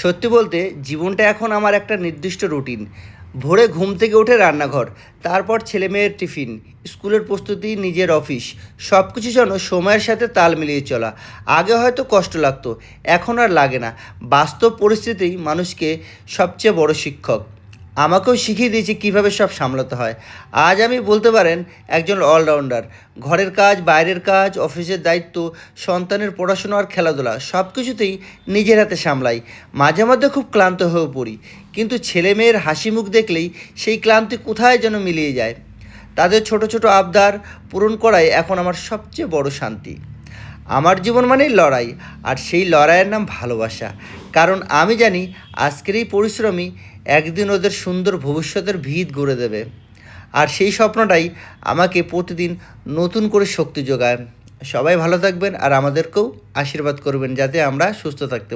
সত্যি বলতে, জীবনটা এখন আমার একটা নির্দিষ্ট রুটিন। ভোরে ঘুম থেকে উঠে রান্নাঘর, তারপর ছেলে মেয়ের টিফিন, স্কুলের প্রস্তুতি, নিজের অফিস সব কিছু যেন সময়ের সাথে তাল মিলিয়ে চলা। আগে হয়তো কষ্ট লাগতো, এখন আর লাগে না। বাস্তব পরিস্থিতি মানুষকে সবচেয়ে বড় শিক্ষক। আমাকেও শিখিয়ে দিয়েছে কীভাবে সব সামলাতে হয়। আজ আমি বলতে পারেন একজন অলরাউন্ডার ঘরের কাজ, বাইরের কাজ, অফিসের দায়িত্ব, সন্তানের পড়াশোনা আর খেলাধুলা সব কিছুতেই নিজের হাতে সামলাই। মাঝে মধ্যে খুব ক্লান্ত হয়ে পড়ি। কিন্তু ছেলে মেয়ের হাসি মুখ দেখলেই সেই ক্লান্তি কোথায় যেন মিলিয়ে যায়। তাদের ছোট ছোট আবদার পূরণ করাই এখন আমার সবচেয়ে বড় শান্তি। আমার জীবন মানেই লড়াই, আর সেই লড়াইয়ের নাম ভালোবাসা। কারণ আমি জানি আজকের এই পরিশ্রমই একদিন ওদের সুন্দর ভবিষ্যতের ভিত গড়ে দেবে। আর সেই স্বপ্নটাই আমাকে প্রতিদিন নতুন করে শক্তি যোগায়। সবাই ভালো থাকবেন আর আমাদেরকেও আশীর্বাদ করবেন যাতে আমরা সুস্থ থাকতে